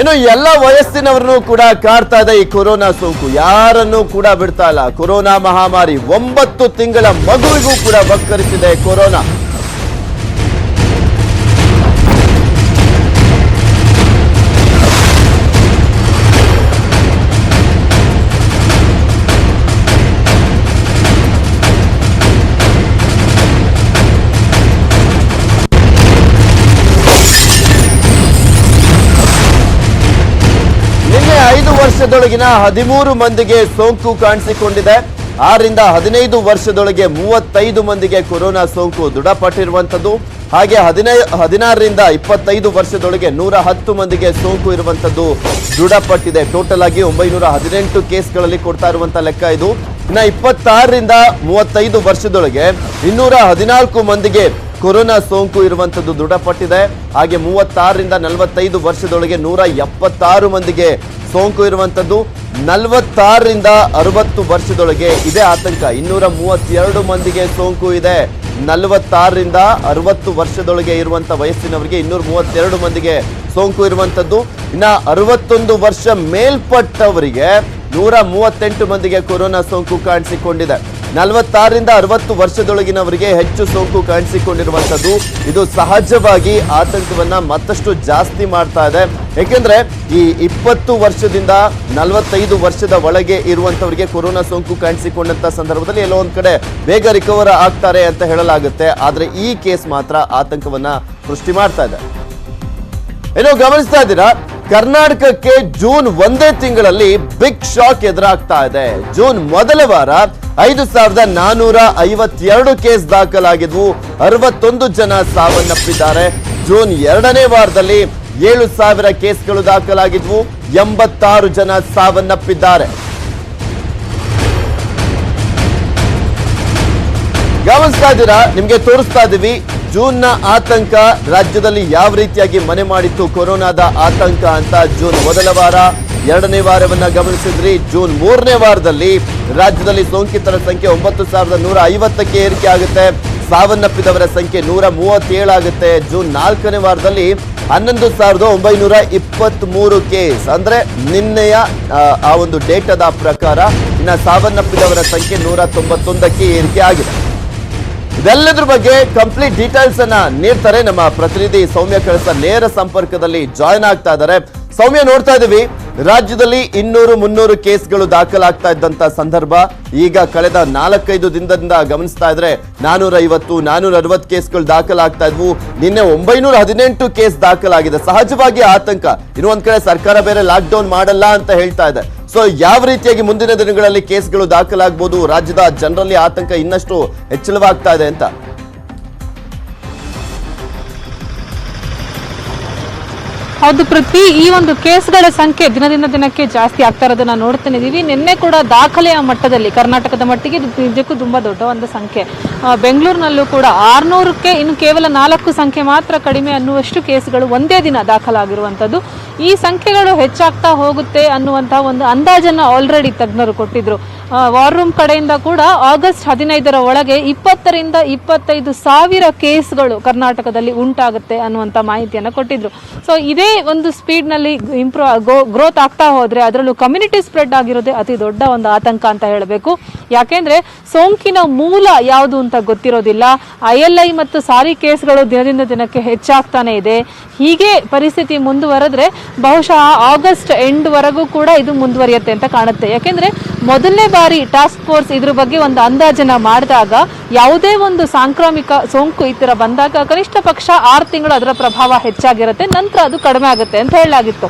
ಇನ್ನು ಎಲ್ಲ ವಯಸ್ಸಿನವರನ್ನು ಕೂಡ ಕಾಡ್ತಾ ಇದೆ ಈ ಕೊರೋನಾ ಸೋಂಕು. ಯಾರನ್ನು ಕೂಡ ಬಿಡ್ತಾ ಇಲ್ಲ. ಕೊರೋನಾ ಮಹಾಮಾರಿ ಒಂಬತ್ತು ತಿಂಗಳ ಮಗುವಿಗೂ ಕೂಡ ಬಕ್ಕರಿಸಿದೆ ಕೊರೋನಾ. ವರ್ಷದೊಳಗಿನ ಹದಿಮೂರು ಮಂದಿಗೆ ಸೋಂಕು ಕಾಣಿಸಿಕೊಂಡಿದೆ. ಆರಿಂದ ಹದಿನೈದು ವರ್ಷದೊಳಗೆ ಮೂವತ್ತೈದು ಮಂದಿಗೆ ಕೊರೋನಾ ಸೋಂಕು ದೃಢಪಟ್ಟಿರುವಂಥದ್ದು. ಹಾಗೆ ಹದಿನೈ, ಹದಿನಾರರಿಂದ ಇಪ್ಪತ್ತೈದು ವರ್ಷದೊಳಗೆ ನೂರ ಹತ್ತು ಮಂದಿಗೆ ಸೋಂಕು ಇರುವಂಥದ್ದು ದೃಢಪಟ್ಟಿದೆ. ಟೋಟಲ್ ಆಗಿ ಒಂಬೈನೂರ ಹದಿನೆಂಟು ಕೇಸ್ಗಳಲ್ಲಿ ಕೊಡ್ತಾ ಇರುವಂತ ಲೆಕ್ಕ ಇದು. ಇನ್ನು ಇಪ್ಪತ್ತಾರರಿಂದ ಮೂವತ್ತೈದು ವರ್ಷದೊಳಗೆ ಇನ್ನೂರ ಹದಿನಾಲ್ಕು ಮಂದಿಗೆ ಕೊರೋನಾ ಸೋಂಕು ಇರುವಂಥದ್ದು ದೃಢಪಟ್ಟಿದೆ. ಹಾಗೆ ಮೂವತ್ತಾರರಿಂದ ನಲವತ್ತೈದು ವರ್ಷದೊಳಗೆ ನೂರ ಎಪ್ಪತ್ತಾರು ಮಂದಿಗೆ ಸೋಂಕು ಇರುವಂಥದ್ದು ನಲವತ್ತಾರರಿಂದ ಅರವತ್ತು ವರ್ಷದೊಳಗೆ ಇದೆ ಆತಂಕ. ಇನ್ನೂರ ಮೂವತ್ತೆರಡು ಮಂದಿಗೆ ಸೋಂಕು ಇದೆ. ನಲವತ್ತಾರರಿಂದ ಅರವತ್ತು ವರ್ಷದೊಳಗೆ ಇರುವಂತ ವಯಸ್ಸಿನವರಿಗೆ ಇನ್ನೂರ ಮೂವತ್ತೆರಡು ಮಂದಿಗೆ ಸೋಂಕು ಇರುವಂತದ್ದು. ಇನ್ನ ಅರವತ್ತೊಂದು ವರ್ಷ ಮೇಲ್ಪಟ್ಟವರಿಗೆ ನೂರ ಮೂವತ್ತೆಂಟು ಮಂದಿಗೆ ಕೊರೋನಾ ಸೋಂಕು ಕಾಣಿಸಿಕೊಂಡಿದೆ. ನಲವತ್ತಾರರಿಂದ ಅರವತ್ತು ವರ್ಷದೊಳಗಿನವರಿಗೆ ಹೆಚ್ಚು ಸೋಂಕು ಕಾಣಿಸಿಕೊಂಡಿರುವಂಥದ್ದು. ಇದು ಸಹಜವಾಗಿ ಆತಂಕವನ್ನ ಮತ್ತಷ್ಟು ಜಾಸ್ತಿ ಮಾಡ್ತಾ ಇದೆ. ಏಕೆಂದರೆ ಈ ಇಪ್ಪತ್ತು ವರ್ಷದಿಂದ ನಲವತ್ತೈದು ವರ್ಷದ ಒಳಗೆ ಇರುವಂತವರಿಗೆ ಕೊರೋನಾ ಸೋಂಕು ಕಾಣಿಸಿಕೊಂಡಂತ ಸಂದರ್ಭದಲ್ಲಿ ಎಲ್ಲೋ ಒಂದು ಕಡೆ ಬೇಗ ರಿಕವರ್ ಆಗ್ತಾರೆ ಅಂತ ಹೇಳಲಾಗುತ್ತೆ. ಆದರೆ ಈ ಕೇಸ್ ಮಾತ್ರ ಆತಂಕವನ್ನ ಸೃಷ್ಟಿ ಮಾಡ್ತಾ ಇದೆ. ಏನೋ ಗಮನಿಸ್ತಾ ಇದ್ದೀರಾ? ಕರ್ನಾಟಕಕ್ಕೆ ಜೂನ್ ಒಂದೇ ತಿಂಗಳಲ್ಲಿ ಬಿಗ್ ಶಾಕ್ ಎದುರಾಗ್ತಾ ಇದೆ. ಜೂನ್ ಮೊದಲ ವಾರ ಐದು ಸಾವಿರದ ನಾನೂರ ಐವತ್ತೆರಡು ಕೇಸ್ ದಾಖಲಾಗಿದ್ವು ಅರವತ್ತೊಂದು ಜನ ಸಾವನ್ನಪ್ಪಿದ್ದಾರೆ. ಜೂನ್ ಎರಡನೇ ವಾರದಲ್ಲಿ ಏಳು ಸಾವಿರ ಕೇಸ್ಗಳು ದಾಖಲಾಗಿದ್ವು, ಎಂಬತ್ತಾರು ಜನ ಸಾವನ್ನಪ್ಪಿದ್ದಾರೆ. ಗಮನಿಸ್ತಾ ಇದ್ದೀರಾ? ನಿಮ್ಗೆ ತೋರಿಸ್ತಾ ಇದೀವಿ ಜೂನ್ನ ಆತಂಕ ರಾಜ್ಯದಲ್ಲಿ ಯಾವ ರೀತಿಯಾಗಿ ಮನೆ ಮಾಡಿತ್ತು ಕೊರೋನಾದ ಆತಂಕ ಅಂತ ಜೂನ್ ಮೊದಲ ವಾರ, ಎರಡನೇ ವಾರವನ್ನ ಗಮನಿಸಿದ್ರಿ. ಜೂನ್ ಮೂರನೇ ವಾರದಲ್ಲಿ ರಾಜ್ಯದಲ್ಲಿ ಸೋಂಕಿತರ ಸಂಖ್ಯೆ ಒಂಬತ್ತು ಸಾವಿರದ ನೂರ ಐವತ್ತಕ್ಕೆ ಏರಿಕೆ ಆಗುತ್ತೆ. ಸಾವನ್ನಪ್ಪಿದವರ ಸಂಖ್ಯೆ ನೂರ ಮೂವತ್ತೇಳು ಆಗುತ್ತೆ. ಜೂನ್ ನಾಲ್ಕನೇ ವಾರದಲ್ಲಿ ಹನ್ನೊಂದು ಸಾವಿರದ ಒಂಬೈನೂರ ಇಪ್ಪತ್ತ್ ಮೂರು ಕೇಸ್ ಅಂದ್ರೆ ನಿನ್ನೆಯ ಆ ಒಂದು ಡೇಟಾದ ಪ್ರಕಾರ ಇನ್ನ ಸಾವನ್ನಪ್ಪಿದವರ ಸಂಖ್ಯೆ ನೂರ ತೊಂಬತ್ತೊಂದಕ್ಕೆ ಏರಿಕೆ ಆಗಿದೆ. ಇದೆಲ್ಲದ್ರ ಬಗ್ಗೆ ಕಂಪ್ಲೀಟ್ ಡೀಟೇಲ್ಸ್ ಅನ್ನ ನೀಡ್ತಾರೆ ನಮ್ಮ ಪ್ರತಿನಿಧಿ ಸೌಮ್ಯ ಕಳಸ ನೇರ ಸಂಪರ್ಕದಲ್ಲಿ ಜಾಯ್ನ್ ಆಗ್ತಾ ಇದ್ದಾರೆ. ಸೌಮ್ಯ, ನೋಡ್ತಾ ಇದೀವಿ. ರಾಜ್ಯದಲ್ಲಿ ಇನ್ನೂರು ಮುನ್ನೂರು ಕೇಸ್ಗಳು ದಾಖಲಾಗ್ತಾ ಇದ್ದಂತ ಸಂದರ್ಭ. ಈಗ ಕಳೆದ ನಾಲ್ಕೈದು ದಿನದಿಂದ ಗಮನಿಸ್ತಾ ಇದ್ರೆ ನಾನೂರ ಐವತ್ತು ನಾನೂರ ಅರವತ್ತು ಕೇಸ್ಗಳು ದಾಖಲಾಗ್ತಾ ಇದ್ವು. ನಿನ್ನೆ ಒಂಬೈನೂರ ಹದಿನೆಂಟು ಕೇಸ್ ದಾಖಲಾಗಿದೆ. ಸಹಜವಾಗಿ ಆತಂಕ. ಇನ್ನು ಒಂದ್ ಕಡೆ ಸರ್ಕಾರ ಬೇರೆ ಲಾಕ್ ಡೌನ್ ಮಾಡಲ್ಲ ಅಂತ ಹೇಳ್ತಾ ಇದೆ. ಸೊ ಯಾವ ರೀತಿಯಾಗಿ ಮುಂದಿನ ದಿನಗಳಲ್ಲಿ ಕೇಸ್ಗಳು ದಾಖಲಾಗಬಹುದು ರಾಜ್ಯದ ಜನರಲ್ಲಿ ಆತಂಕ ಇನ್ನಷ್ಟು ಹೆಚ್ಚಳವಾಗ್ತಾ ಇದೆ ಅಂತ. ಹೌದು ಪೃಥ್ವಿ, ಈ ಒಂದು ಕೇಸ್ಗಳ ಸಂಖ್ಯೆ ದಿನದಿಂದ ದಿನಕ್ಕೆ ಜಾಸ್ತಿ ಆಗ್ತಾ ಇರೋದನ್ನ ನೋಡ್ತಾನೆ ಇದೀವಿ. ನಿನ್ನೆ ಕೂಡ ದಾಖಲೆಯ ಮಟ್ಟದಲ್ಲಿ, ಕರ್ನಾಟಕದ ಮಟ್ಟಿಗೆ ನಿಜಕ್ಕೂ ತುಂಬಾ ದೊಡ್ಡ ಒಂದು ಸಂಖ್ಯೆ ಬೆಂಗಳೂರಿನಲ್ಲೂ ಕೂಡ ಆರ್ನೂರಕ್ಕೆ ಇನ್ನು ಕೇವಲ ನಾಲ್ಕು ಸಂಖ್ಯೆ ಮಾತ್ರ ಕಡಿಮೆ ಅನ್ನುವಷ್ಟು ಕೇಸ್ಗಳು ಒಂದೇ ದಿನ ದಾಖಲಾಗಿರುವಂಥದ್ದು. ಈ ಸಂಖ್ಯೆಗಳು ಹೆಚ್ಚಾಗ್ತಾ ಹೋಗುತ್ತೆ ಅನ್ನುವಂತಹ ಒಂದು ಅಂದಾಜನ್ನ ಆಲ್ರೆಡಿ ತಜ್ಞರು ಕೊಟ್ಟಿದ್ರು. ವಾರ್ ರೂಮ್ ಕಡೆಯಿಂದ ಕೂಡ ಆಗಸ್ಟ್ ಹದಿನೈದರ ಒಳಗೆ ಇಪ್ಪತ್ತರಿಂದ ಇಪ್ಪತ್ತೈದು ಸಾವಿರ ಕೇಸ್ಗಳು ಕರ್ನಾಟಕದಲ್ಲಿ ಉಂಟಾಗುತ್ತೆ ಅನ್ನುವಂಥ ಮಾಹಿತಿಯನ್ನು ಕೊಟ್ಟಿದ್ರು. ಸೊ ಇದೇ ಒಂದು ಸ್ಪೀಡ್ನಲ್ಲಿ ಇಂಪ್ರೂವ್ ಗ್ರೋತ್ ಆಗ್ತಾ ಹೋದ್ರೆ ಅದರಲ್ಲೂ ಕಮ್ಯುನಿಟಿ ಸ್ಪ್ರೆಡ್ ಆಗಿರೋದೇ ಅತಿ ದೊಡ್ಡ ಒಂದು ಆತಂಕ ಅಂತ ಹೇಳಬೇಕು. ಯಾಕೆಂದ್ರೆ ಸೋಂಕಿನ ಮೂಲ ಯಾವುದು ಅಂತ ಗೊತ್ತಿರೋದಿಲ್ಲ. ಐ ಮತ್ತು ಸಾರಿ ಕೇಸ್ಗಳು ದಿನದಿಂದ ದಿನಕ್ಕೆ ಹೆಚ್ಚಾಗ್ತಾನೆ ಇದೆ. ಹೀಗೆ ಪರಿಸ್ಥಿತಿ ಮುಂದುವರೆದ್ರೆ ಬಹುಶಃ ಆಗಸ್ಟ್ ಎಂಡ್ ವರೆಗೂ ಕೂಡ ಇದು ಮುಂದುವರಿಯುತ್ತೆ ಅಂತ ಕಾಣುತ್ತೆ. ಯಾಕೆಂದ್ರೆ ಮೊದಲನೇ ಬಾರಿ ಟಾಸ್ಕ್ ಫೋರ್ಸ್ ಇದ್ರ ಬಗ್ಗೆ ಒಂದು ಅಂದಾಜನ್ನ ಮಾಡಿದಾಗ ಯಾವುದೇ ಒಂದು ಸಾಂಕ್ರಾಮಿಕ ಸೋಂಕು ಈ ಬಂದಾಗ ಕನಿಷ್ಠ ಪಕ್ಷ ಆರು ತಿಂಗಳು ಅದರ ಪ್ರಭಾವ ಹೆಚ್ಚಾಗಿರುತ್ತೆ. ನಂತರ ಅದು ಕಡಿಮೆ ಆಗುತ್ತೆ ಅಂತ ಹೇಳಲಾಗಿತ್ತು.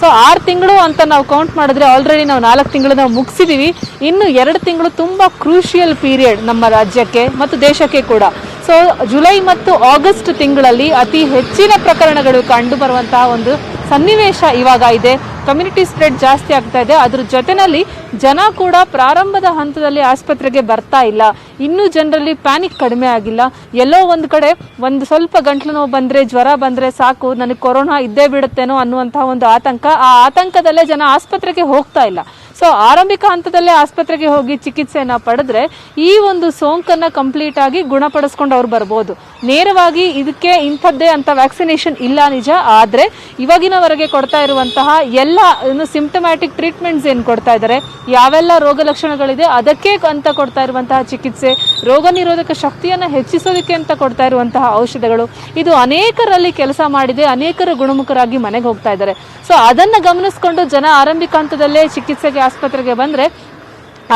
ಸೊ ಆರು ತಿಂಗಳು ಅಂತ ನಾವು ಕೌಂಟ್ ಮಾಡಿದ್ರೆ ಆಲ್ರೆಡಿ ನಾವು ನಾಲ್ಕು ತಿಂಗಳು ನಾವು ಮುಗಿಸಿದ್ದೀವಿ ಇನ್ನು ಎರಡು ತಿಂಗಳು ತುಂಬ ಕ್ರೂಷಿಯಲ್ ಪೀರಿಯಡ್ ನಮ್ಮ ರಾಜ್ಯಕ್ಕೆ ಮತ್ತು ದೇಶಕ್ಕೆ ಕೂಡ. ಸೊ ಜುಲೈ ಮತ್ತು ಆಗಸ್ಟ್ ತಿಂಗಳಲ್ಲಿ ಅತಿ ಹೆಚ್ಚಿನ ಪ್ರಕರಣಗಳು ಕಂಡು ಬರುವಂತಹ ಒಂದು ಸನ್ನಿವೇಶ ಇವಾಗ ಇದೆ. ಕಮ್ಯುನಿಟಿ ಸ್ಪ್ರೆಡ್ ಜಾಸ್ತಿ ಆಗ್ತಾ ಇದೆ. ಅದ್ರ ಜೊತೆಯಲ್ಲಿ ಜನ ಕೂಡ ಪ್ರಾರಂಭದ ಹಂತದಲ್ಲಿ ಆಸ್ಪತ್ರೆಗೆ ಬರ್ತಾ ಇಲ್ಲ. ಇನ್ನೂ ಜನರಲ್ಲಿ ಪ್ಯಾನಿಕ್ ಕಡಿಮೆ ಆಗಿಲ್ಲ. ಎಲ್ಲೋ ಒಂದು ಕಡೆ ಒಂದು ಸ್ವಲ್ಪ ಗಂಟ್ಲು ನೋವು ಬಂದರೆ, ಜ್ವರ ಬಂದರೆ ಸಾಕು, ನನಗೆ ಕೊರೋನಾ ಇದ್ದೇ ಬಿಡುತ್ತೇನೋ ಅನ್ನುವಂತಹ ಒಂದು ಆತಂಕ. ಆ ಆತಂಕದಲ್ಲೇ ಜನ ಆಸ್ಪತ್ರೆಗೆ ಹೋಗ್ತಾ ಇಲ್ಲ. ಸೊ ಆರಂಭಿಕ ಹಂತದಲ್ಲೇ ಆಸ್ಪತ್ರೆಗೆ ಹೋಗಿ ಚಿಕಿತ್ಸೆಯನ್ನ ಪಡೆದ್ರೆ ಈ ಒಂದು ಸೋಂಕನ್ನ ಕಂಪ್ಲೀಟ್ ಆಗಿ ಗುಣಪಡಿಸ್ಕೊಂಡು ಅವ್ರು ಬರ್ಬೋದು. ನೇರವಾಗಿ ಇದಕ್ಕೆ ಇಂಥದ್ದೇ ಅಂತ ವ್ಯಾಕ್ಸಿನೇಷನ್ ಇಲ್ಲ ನಿಜ, ಆದ್ರೆ ಇವಾಗಿನವರೆಗೆ ಕೊಡ್ತಾ ಇರುವಂತಹ ಎಲ್ಲ ಏನು ಸಿಂಪ್ಟಮ್ಯಾಟಿಕ್ ಟ್ರೀಟ್ಮೆಂಟ್ಸ್ ಏನು ಕೊಡ್ತಾ ಇದ್ದಾರೆ, ಯಾವೆಲ್ಲ ರೋಗ ಲಕ್ಷಣಗಳಿದೆ, ಅದಕ್ಕೆ ಅಂತ ಕೊಡ್ತಾ ಇರುವಂತಹ ಚಿಕಿತ್ಸೆ, ರೋಗ ನಿರೋಧಕ ಶಕ್ತಿಯನ್ನ ಹೆಚ್ಚಿಸೋದಕ್ಕೆ ಅಂತ ಕೊಡ್ತಾ ಇರುವಂತಹ ಔಷಧಗಳು, ಇದು ಅನೇಕರಲ್ಲಿ ಕೆಲಸ ಮಾಡಿದೆ, ಅನೇಕರು ಗುಣಮುಖರಾಗಿ ಮನೆಗೆ ಹೋಗ್ತಾ ಇದ್ದಾರೆ. ಸೊ ಅದನ್ನ ಗಮನಿಸ್ಕೊಂಡು ಜನ ಆರಂಭಿಕ ಹಂತದಲ್ಲೇ ಚಿಕಿತ್ಸೆಗೆ ಆಸ್ಪತ್ರೆಗೆ ಬಂದ್ರೆ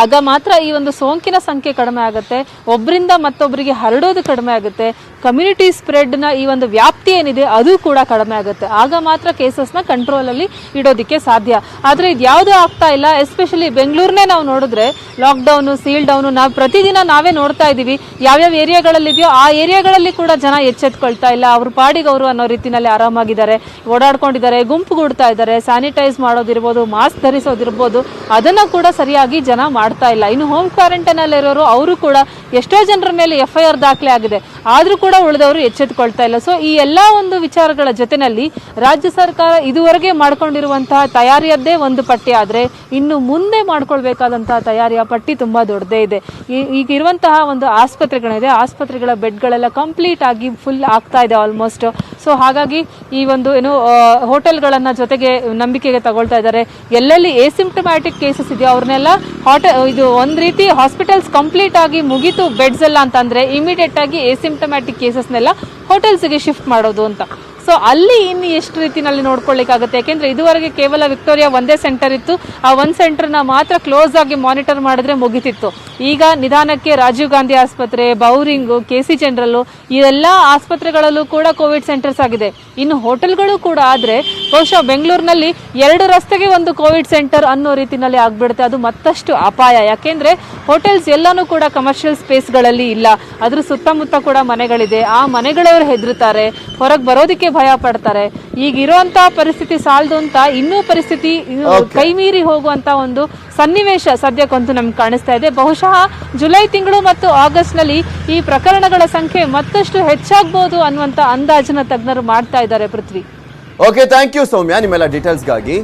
ಆಗ ಮಾತ್ರ ಈ ಒಂದು ಸೋಂಕಿನ ಸಂಖ್ಯೆ ಕಡಿಮೆ ಆಗುತ್ತೆ. ಒಬ್ಬರಿಂದ ಮತ್ತೊಬ್ಬರಿಗೆ ಹರಡೋದು ಕಡಿಮೆ ಆಗುತ್ತೆ. ಕಮ್ಯುನಿಟಿ ಸ್ಪ್ರೆಡ್ನ ಈ ಒಂದು ವ್ಯಾಪ್ತಿ ಏನಿದೆ, ಅದು ಕೂಡ ಕಡಿಮೆ ಆಗುತ್ತೆ. ಆಗ ಮಾತ್ರ ಕೇಸಸ್ನ ಕಂಟ್ರೋಲಲ್ಲಿ ಇಡೋದಕ್ಕೆ ಸಾಧ್ಯ. ಆದರೆ ಇದು ಯಾವುದು ಆಗ್ತಾ ಇಲ್ಲ ಎಸ್ಪೆಷಲಿ ಬೆಂಗಳೂರನ್ನೇ ನಾವು ನೋಡಿದ್ರೆ ಲಾಕ್ಡೌನು ಸೀಲ್ ಡೌನು ನಾವು ಪ್ರತಿದಿನ ನಾವೇ ನೋಡ್ತಾ ಇದ್ದೀವಿ. ಯಾವ್ಯಾವ ಏರಿಯಾಗಳಲ್ಲಿದೆಯೋ ಆ ಏರಿಯಾಗಳಲ್ಲಿ ಕೂಡ ಜನ ಎಚ್ಚೆತ್ಕೊಳ್ತಾ ಇಲ್ಲ. ಅವ್ರ ಪಾಡಿಗೆ ಅವರು ಅನ್ನೋ ರೀತಿಯಲ್ಲಿ ಆರಾಮಾಗಿದ್ದಾರೆ. ಓಡಾಡ್ಕೊಂಡಿದ್ದಾರೆ, ಗುಂಪುಗೂಡ್ತಾ ಇದ್ದಾರೆ. ಸ್ಯಾನಿಟೈಸ್ ಮಾಡೋದಿರ್ಬೋದು ಮಾಸ್ಕ್ ಧರಿಸೋದಿರ್ಬೋದು, ಅದನ್ನ ಕೂಡ ಸರಿಯಾಗಿ ಜನ ಮಾಡ್ತಾ ಇಲ್ಲ. ಇನ್ನು ಹೋಮ್ ಕ್ವಾರಂಟೈನ್ ಅಲ್ಲಿ ಇರೋರು ಅವರು ಕೂಡ ಎಷ್ಟೋ ಜನರ ಮೇಲೆ ಎಫ್ ಐ ಆರ್ ದಾಖಲೆ ಆಗಿದೆ. ಆದ್ರೂ ಕೂಡ ಉಳಿದವರು ಎಚ್ಚೆತ್ತುಕೊಳ್ತಾ ಇಲ್ಲ. ಸೊ ಈ ಎಲ್ಲಾ ಒಂದು ವಿಚಾರಗಳ ಜೊತೆಯಲ್ಲಿ ರಾಜ್ಯ ಸರ್ಕಾರ ಇದುವರೆಗೆ ಮಾಡ್ಕೊಂಡಿರುವಂತಹ ತಯಾರಿಯದ್ದೇ ಒಂದು ಪಟ್ಟಿ ಆದ್ರೆ ಇನ್ನು ಮುಂದೆ ಮಾಡ್ಕೊಳ್ಬೇಕಾದಂತಹ ತಯಾರಿಯ ಪಟ್ಟಿ ತುಂಬಾ ದೊಡ್ಡದೇ ಇದೆ. ಈಗ ಇರುವಂತಹ ಒಂದು ಆಸ್ಪತ್ರೆಗಳಿದೆ. ಆಸ್ಪತ್ರೆಗಳ ಬೆಡ್ಗಳೆಲ್ಲ ಕಂಪ್ಲೀಟ್ ಆಗಿ ಫುಲ್ ಆಗ್ತಾ ಇದೆ ಆಲ್ಮೋಸ್ಟ್ ಸೊ ಹಾಗಾಗಿ ಈ ಒಂದು, ಏನು ಹೋಟೆಲ್ಗಳನ್ನು ಜೊತೆಗೆ ನಂಬಿಕೆಗೆ ತಗೊಳ್ತಾ ಇದ್ದಾರೆ. ಎಲ್ಲೆಲ್ಲಿ ಎಸಿಂಪ್ಟಮ್ಯಾಟಿಕ್ ಕೇಸಸ್ ಇದೆಯೋ ಅವ್ರನ್ನೆಲ್ಲ ಹಾಟೆ ಇದು ಒಂದು ರೀತಿ ಹಾಸ್ಪಿಟಲ್ಸ್ ಕಂಪ್ಲೀಟ್ ಆಗಿ ಮುಗೀತು ಬೆಡ್ಸ್ ಎಲ್ಲ ಅಂತಂದ್ರೆ ಇಮಿಡಿಯೇಟ್ ಆಗಿ ಎಸಿಂಪ್ಟಮ್ಯಾಟಿಕ್ ಕೇಸಸ್ನೆಲ್ಲ ಹೋಟೆಲ್ಸ್ಗೆ ಶಿಫ್ಟ್ ಮಾಡೋದು ಅಂತ. ಸೊ ಅಲ್ಲಿ ಇನ್ನು ಎಷ್ಟು ರೀತಿನಲ್ಲಿ ನೋಡ್ಕೊಳ್ಳಿಕ್ಕಾಗುತ್ತೆ? ಯಾಕೆಂದ್ರೆ ಇದುವರೆಗೆ ಕೇವಲ ವಿಕ್ಟೋರಿಯಾ ಒಂದೇ ಸೆಂಟರ್ ಇತ್ತು. ಆ ಒಂದು ಸೆಂಟರ್ನ ಮಾತ್ರ ಕ್ಲೋಸ್ ಆಗಿ ಮಾನಿಟರ್ ಮಾಡಿದ್ರೆ ಮುಗಿತಿತ್ತು. ಈಗ ನಿಧಾನಕ್ಕೆ ರಾಜೀವ್ ಗಾಂಧಿ ಆಸ್ಪತ್ರೆ, ಬೌರಿಂಗು, ಕೆ ಸಿ ಜನರಲ್ಲು ಈ ಆಸ್ಪತ್ರೆಗಳಲ್ಲೂ ಕೂಡ ಕೋವಿಡ್ ಸೆಂಟರ್ಸ್ ಆಗಿದೆ. ಇನ್ನು ಹೋಟೆಲ್ಗಳು ಕೂಡ ಆದ್ರೆ ಬಹುಶಃ ಬೆಂಗಳೂರಿನಲ್ಲಿ ಎರಡು ರಸ್ತೆಗೆ ಒಂದು ಕೋವಿಡ್ ಸೆಂಟರ್ ಅನ್ನೋ ರೀತಿನಲ್ಲಿ ಆಗ್ಬಿಡುತ್ತೆ. ಅದು ಮತ್ತಷ್ಟು ಅಪಾಯ. ಯಾಕೆಂದ್ರೆ ಹೋಟೆಲ್ಸ್ ಎಲ್ಲಾನು ಕೂಡ ಕಮರ್ಷಿಯಲ್ ಸ್ಪೇಸ್ಗಳಲ್ಲಿ ಇಲ್ಲ. ಅದ್ರ ಸುತ್ತಮುತ್ತ ಕೂಡ ಮನೆಗಳಿದೆ. ಆ ಮನೆಗಳವರು ಹೆದರುತ್ತಾರೆ. ಹೊರಗೆ ಬರೋದಕ್ಕೆ ಭಯ ಪಡ್ತಾರೆ. ಈಗ ಇರುವಂತ ಪರಿಸ್ಥಿತಿ ಸಾಲದು ಅಂತ ಇನ್ನೂ ಪರಿಸ್ಥಿತಿ ಕೈಮೀರಿ ಕೈ ಮೀರಿ ಹೋಗುವಂತ ಒಂದು ಸನ್ನಿವೇಶ ಸದ್ಯಕ್ಕಂತೂ ನಮ್ಗೆ ಕಾಣಿಸ್ತಾ ಇದೆ. ಬಹುಶಃ ಜುಲೈ ತಿಂಗಳು ಮತ್ತು ಆಗಸ್ಟ್ನಲ್ಲಿ ಈ ಪ್ರಕರಣಗಳ ಸಂಖ್ಯೆ ಮತ್ತಷ್ಟು ಹೆಚ್ಚಾಗಬಹುದು ಅನ್ನುವಂತ ಅಂದಾಜನ ತಜ್ಞರು ಮಾಡ್ತಾ ಇದ್ದಾರೆ Prithvi. Okay thank you Soumya. ನಿಮ್ಮೆಲ್ಲ ಡೀಟೇಲ್ಸ್ಗಾಗಿ